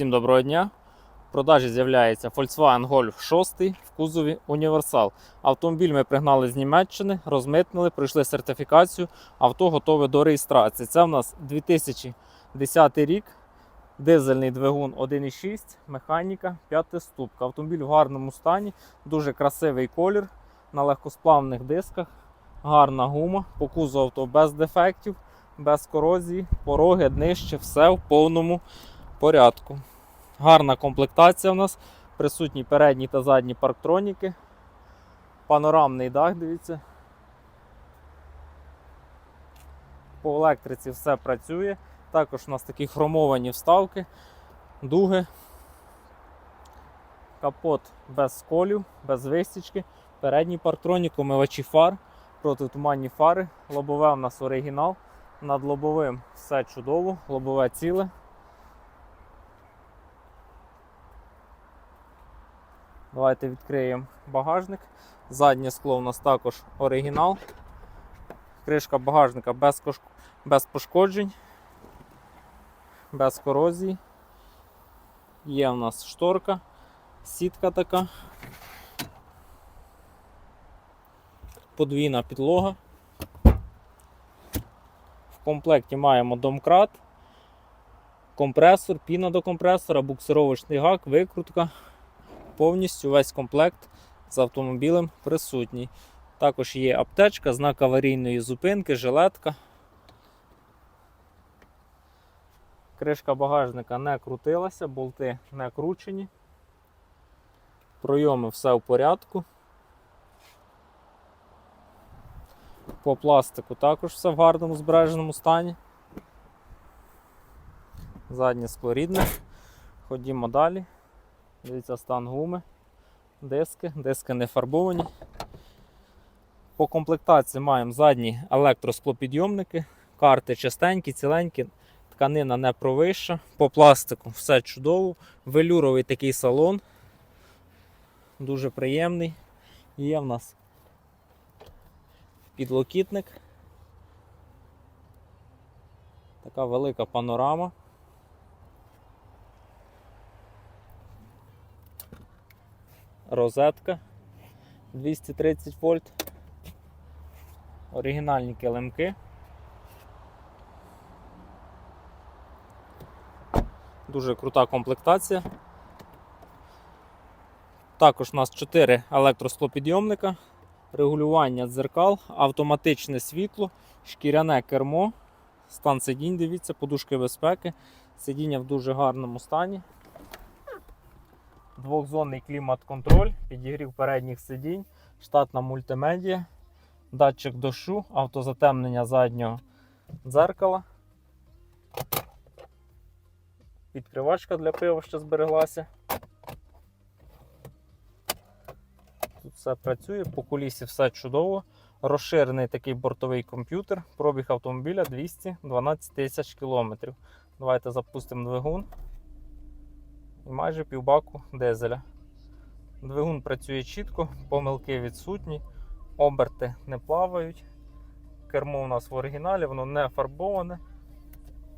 Всім доброго дня. В продажі з'являється Volkswagen Golf 6 в кузові Універсал. Автомобіль ми пригнали з Німеччини, розмитнили, пройшли сертифікацію. Авто готове до реєстрації. Це в нас 2010 рік. Дизельний двигун 1.6, механіка, п'ятиступка. Автомобіль в гарному стані, дуже красивий колір на легкосплавних дисках, гарна гума, по кузову авто без дефектів, без корозії, пороги, днище, все в повному порядку. Гарна комплектація в нас. Присутні передні та задні парктроніки. Панорамний дах, дивіться. По електриці все працює. Також у нас такі хромовані вставки, дуги. Капот без сколів, без вистічки. Передній парктронік, омивачі фар, протитуманні фари. Лобове у нас оригінал. Над лобовим все чудово, лобове ціле. Давайте відкриємо багажник. Заднє скло у нас також оригінал. Кришка багажника без, кош... без пошкоджень, без корозії. Є у нас шторка, сітка така. Подвійна підлога. В комплекті маємо домкрат, компресор, піна до компресора, буксировочний гак, викрутка повністю весь комплект з автомобілем присутній. Також є аптечка, знак аварійної зупинки, жилетка. Кришка багажника не крутилася, болти не кручені. Пройоми все в порядку. По пластику також все в гарному збереженому стані. Заднє скло рідне. Ходімо далі. Дивіться стан гуми, диски, диски не фарбовані. По комплектації маємо задні електросклопідйомники, карти чистенькі, ціленькі, тканина не провища. По пластику все чудово. Велюровий такий салон. Дуже приємний. Є в нас підлокітник. Така велика панорама. Розетка 230 вольт. Оригінальні килимки. Дуже крута комплектація. Також у нас 4 електросклопідйомника, регулювання дзеркал, автоматичне світло, шкіряне кермо, стан сидінь, дивіться, подушки безпеки, сидіння в дуже гарному стані двохзонний клімат-контроль, підігрів передніх сидінь, штатна мультимедія, датчик дощу, автозатемнення заднього дзеркала. Відкривачка для пива ще збереглася. Тут все працює, по кулісі все чудово. Розширений такий бортовий комп'ютер, пробіг автомобіля 212 тисяч кілометрів. Давайте запустимо двигун і майже півбаку дизеля. Двигун працює чітко, помилки відсутні, оберти не плавають. Кермо у нас в оригіналі, воно не фарбоване,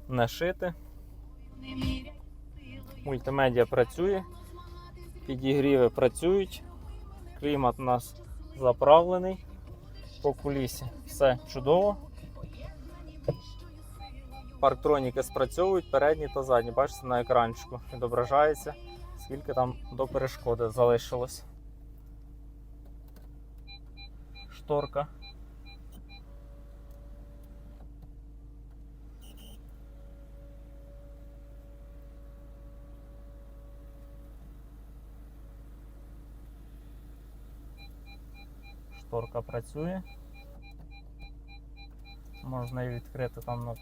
не шите. Мультимедіа працює, підігріви працюють, клімат у нас заправлений, по кулісі все чудово. Парктроніки спрацьовують передні та задні. Бачите, на екранчику відображається, скільки там до перешкоди залишилось. Шторка. Шторка працює. Можна її відкрити там на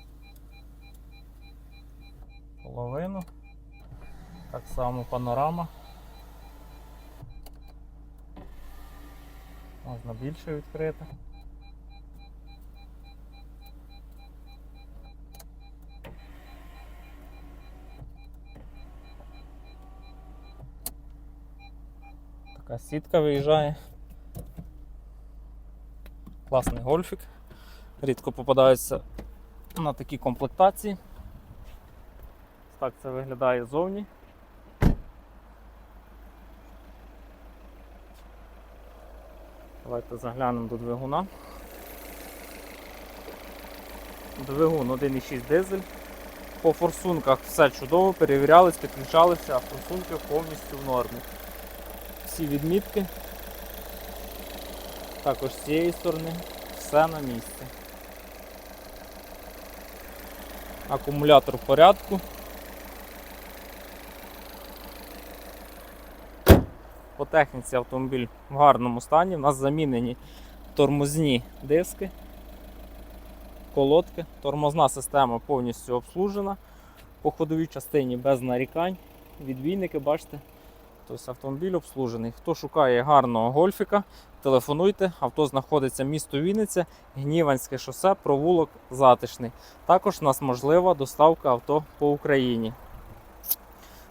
половину. Так само панорама. Можна більше відкрити. Така сітка виїжджає. Класний гольфік. Рідко попадаються на такі комплектації так це виглядає ззовні. Давайте заглянемо до двигуна. Двигун 1,6 дизель. По форсунках все чудово, перевірялись, підключалися, а форсунки повністю в нормі. Всі відмітки. Також з цієї сторони все на місці. Акумулятор в порядку. По техніці автомобіль в гарному стані. У нас замінені тормозні диски, колодки. Тормозна система повністю обслужена. По ходовій частині без нарікань. Відбійники, бачите. Тобто автомобіль обслужений. Хто шукає гарного гольфіка, телефонуйте. Авто знаходиться місто Вінниця, Гніванське шосе, провулок затишний. Також у нас можлива доставка авто по Україні.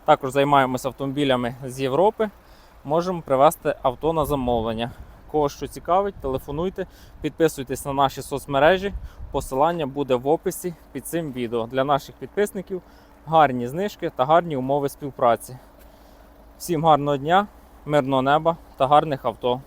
Також займаємося автомобілями з Європи. Можемо привезти авто на замовлення. Кого що цікавить, телефонуйте, підписуйтесь на наші соцмережі. Посилання буде в описі під цим відео. Для наших підписників гарні знижки та гарні умови співпраці. Всім гарного дня, мирного неба та гарних авто.